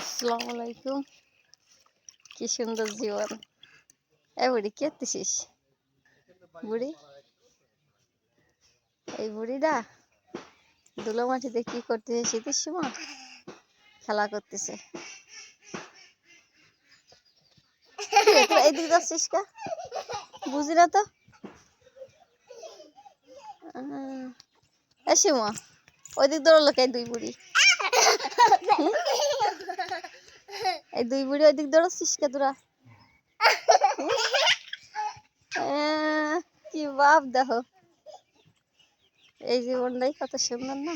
আসসালামু আলাইকুম। কি সুন্দর জীবন। এ বুড়ি কে এত্তিছিস বুড়ি? এই বুড়িটা ধুলো মাটিতে কি করতেছে শীতের সময়? খেলা করতেছে। এইদিকে যাচ্ছিস কা? বুঝি না তো? আহ, এ শিমা ওইদিক দৌড়ালো কে দুই বুড়ি? এই দুই বুড়ি ওইদিক দৌড়াচ্ছিস কে তোরা? কি বাপ দেখো। এই জীবনটাই কত সুন্দর না?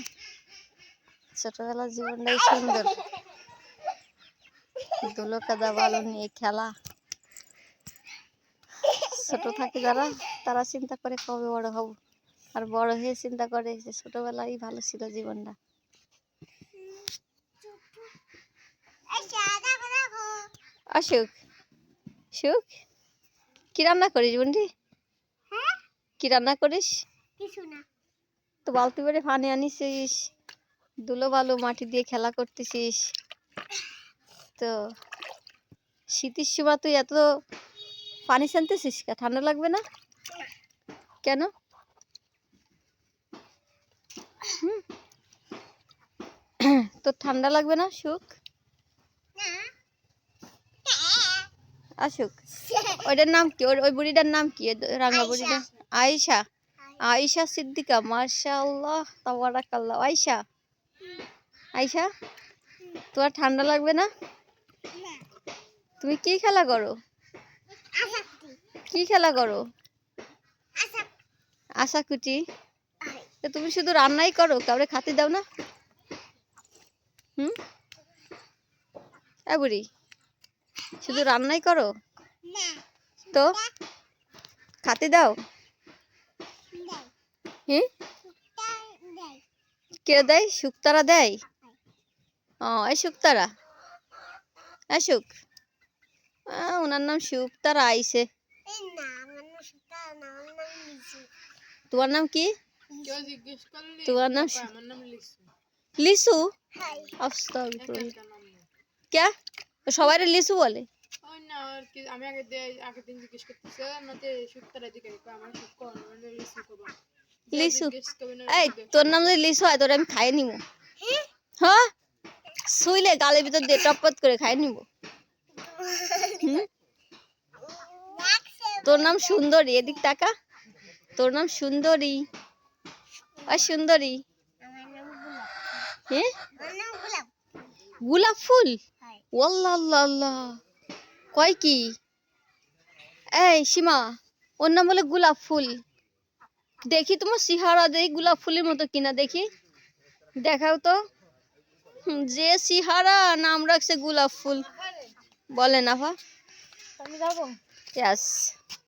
ছোটবেলার জীবনটাই সুন্দর। দুলো কাদা বালু নিয়ে খেলা। ছোট থাকে যারা, তারা চিন্তা করে কবে বড় হব। আর বড় হয়ে চিন্তা করে যে ছোটবেলাই ভালো ছিল জীবনটা। অসুখ। সুখ? কি রান্না করিস বন্ধি? কি রান্না করিস? কিছু না। তো বালতি করে পানি আনিছিস দুলো বালু মাটি দিয়ে খেলা করতেছিস। তো শীতের সময় তুই এত পানি ছানতেছিস কে? ঠান্ডা লাগবে না? কেন? তোর ঠান্ডা লাগবে না? সুখ না আসুক। ওইটার নাম কি? ওই বুড়িটার নাম কি? রাঙা বুড়িটা? আয়েশা। আয়েশা সিদ্দিকা মাশাআল্লাহ তাবারাকাল্লাহ। আয়েশা? আয়েশা? তোমার ঠান্ডা লাগবে না? তুমি কি খেলা করো? কি খেলা করো? আসাক আশাকুটি? তুমি শুধু রান্নাই করো কাউরে খাতে দাও না? হুম? এ বুড়ি। শুধু রান্নাই করো? তো? খাতে দাও? দেয় কে দেয়? শুক্তারা দেয়? ও এই শুক্তারা। আহ, ওনার নাম শুক্তারা লিচু তোমার নাম কি? কেউ জিজ্ঞেস করলে তোমার নাম কয়, আমার নাম লিসু। কে সবাই লিসু বলে? কি আমি আগে দে- আগের দিন জিজ্ঞেস করতেছে আমাকে সুক্তারা দিকে কয়, আমার সুখ কর মানে লিসু লিসু? করবে না এই তোর নাম যদি লিসু হয় তোর আমি খাই নিব হ্যাঁ? শুইলে গালের ভিতর দিয়ে টপট করে খাই নিব তোর নাম সুন্দরী এদিক টাকা তোর নাম সুন্দরী। আর সুন্দরী। গোলাপ হ্যাঁ গোলাপ ফুল? ওয়াল্লাহ আল্লাহ আল্লাহ কয় কি? এই সীমা ওর নাম বলে গোলাপ ফুল। দেখি তোমার সিহারা দেই গোলাপ ফুলের মতো কিনা দেখি। দেখাও তো। যে সিহারা নাম রাখছে গোলাপ ফুল। বলে না ভা আমি যাব? ইয়াস